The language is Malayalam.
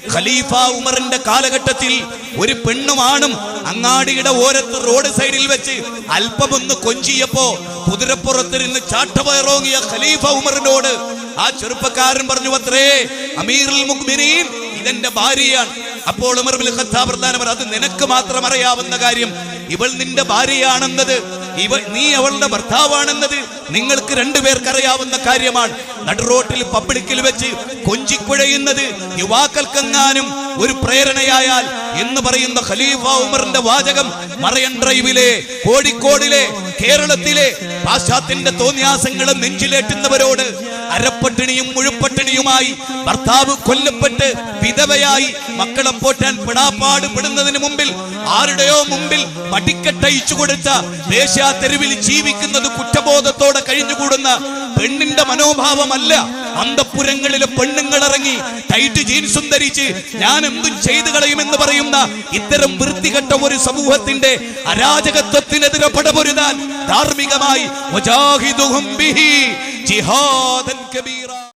ഖലീഫ ഉമറിന്റെ കാലഘട്ടത്തിൽ ഒരു പെണ്ണുമാണും അങ്ങാടിയുടെ ഓരത്ത് റോഡ് സൈഡിൽ വെച്ച് അല്പമൊന്ന് കൊഞ്ചിയപ്പോ കുതിരപ്പുറത്തിരുന്ന് ചാട്ടപയറോങ്ങിയ ഖലീഫ ഉമറിനോട് ആ ചെറുപ്പക്കാരൻ പറഞ്ഞു അത്രേ അമീറുൽ മുഅ്മിനീൻ ഇതെന്റെ ഭാര്യയാണ്. അപ്പോൾ ഉമർ ഖത്താബ് പ്രധാനമർ അത് നിനക്ക് മാത്രം അറിയാവുന്ന കാര്യം ഇവൾ നിന്റെ ഭാര്യയാണെന്നത് ഇവ നീ അവളുടെ ഭർത്താവാണെന്നത് നിങ്ങൾക്ക് രണ്ടുപേർക്കറിയാവുന്ന കാര്യമാണ്. നടുറോട്ടിൽ പബ്ലിക്കിൽ വെച്ച് കൊഞ്ചിക്കുഴയുന്നത് യുവാക്കൾക്കെങ്ങാനും ഒരു പ്രേരണയായാൽ എന്ന് പറയുന്ന ഖലീഫ ഉമറിന്റെ വാചകം മറയൻ ഡ്രൈവിലെ കോഴിക്കോടിലെ കേരളത്തിലെ പാശ്ചാത്യന്റെ തോന്നിയാസങ്ങളും നെഞ്ചിലേറ്റുന്നവരോട് അരപ്പട്ടിണിയും മുഴുപ്പട്ടിണിയുമായി ഭർത്താവ് കൊല്ലപ്പെട്ട് വിധവയായി മക്കളെ പോറ്റാൻ പിടാപ്പാട് പെടുന്നതിന് മുമ്പിൽ ആരുടെയോ മുമ്പിൽ പടിക്കെട്ടയിച്ചു കൊടുത്ത ദേശാ തെരുവിൽ ജീവിക്കുന്നത് കുറ്റബോധത്തോടെ കഴിഞ്ഞുകൂടുന്ന പെണ്ണിന്റെ മനോഭാവമല്ല. അന്തപ്പുരങ്ങളിലെ പെണ്ണുങ്ങൾ ഇറങ്ങി ടൈറ്റ് ജീൻസും ധരിച്ച് ഞാൻ എന്തും ചെയ്തു കളയുമെന്ന് പറയുന്ന ഇത്തരം വൃത്തികെട്ട ഒരു സമൂഹത്തിന്റെ അരാജകത്വത്തിനെതിരെ പടപൊരുതാൻ ധാർമ്മികമായി ജിഹാദൻ കബീറ